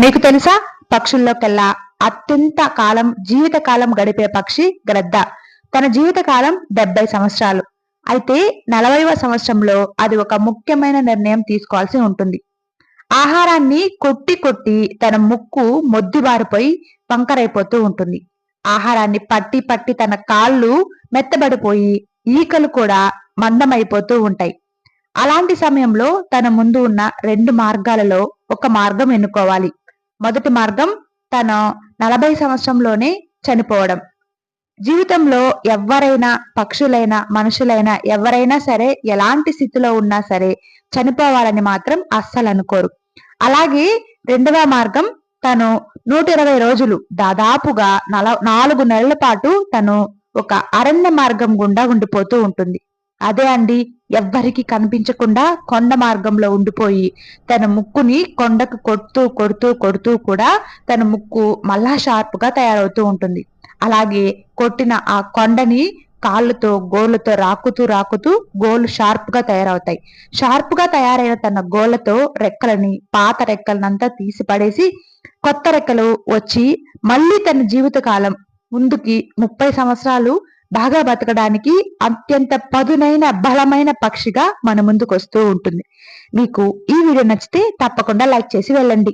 మీకు తెలుసా? పక్షుల్లోకెల్లా అత్యంత కాలం జీవితకాలం గడిపే పక్షి గ్రద్ద. తన జీవితకాలం డెబ్బై సంవత్సరాలు. అయితే నలభైవ సంవత్సరంలో అది ఒక ముఖ్యమైన నిర్ణయం తీసుకోవాల్సి ఉంటుంది. ఆహారాన్ని కొట్టి కొట్టి తన ముక్కు మొద్దుబారిపోయి వంకరైపోతూ ఉంటుంది. ఆహారాన్ని పట్టి పట్టి తన కాళ్ళు మెత్తబడిపోయి ఈకలు కూడా మందమైపోతూ ఉంటాయి. అలాంటి సమయంలో తన ముందు ఉన్న రెండు మార్గాలలో ఒక మార్గం ఎన్నుకోవాలి. మొదటి మార్గం తన నలభై సంవత్సరంలోనే చనిపోవడం. జీవితంలో ఎవరైనా పక్షులైనా మనుషులైనా ఎవరైనా సరే ఎలాంటి స్థితిలో ఉన్నా సరే చనిపోవాలని మాత్రం అస్సలు అనుకోరు. అలాగే రెండవ మార్గం తను నూట ఇరవై రోజులు దాదాపుగా నల నాలుగు నెలల పాటు తను ఒక అరణ్య మార్గం గుండా ఉండిపోతూ ఉంటుంది. అదే అండి ఎవ్వరికి కనిపించకుండా కొండ మార్గంలో ఉండిపోయి తన ముక్కుని కొండకు కొడుతూ కొడుతూ కొడుతూ కూడా తన ముక్కు మళ్ళా షార్ప్గా తయారవుతూ ఉంటుంది. అలాగే కొట్టిన ఆ కొండని కాళ్ళతో గోళ్ళతో రాకుతూ రాకుతూ గోళ్ళు షార్ప్గా తయారవుతాయి. షార్ప్గా తయారైన తన గోళ్ళతో రెక్కలని పాత రెక్కలనంతా తీసి పడేసి కొత్త రెక్కలు వచ్చి మళ్ళీ తన జీవితకాలం ముందుకి ముప్పై సంవత్సరాలు బాగా బతకడానికి అత్యంత పదునైన బలమైన పక్షిగా మన ముందుకు వస్తూ ఉంటుంది. మీకు ఈ వీడియో నచ్చితే తప్పకుండా లైక్ చేసి వెళ్ళండి.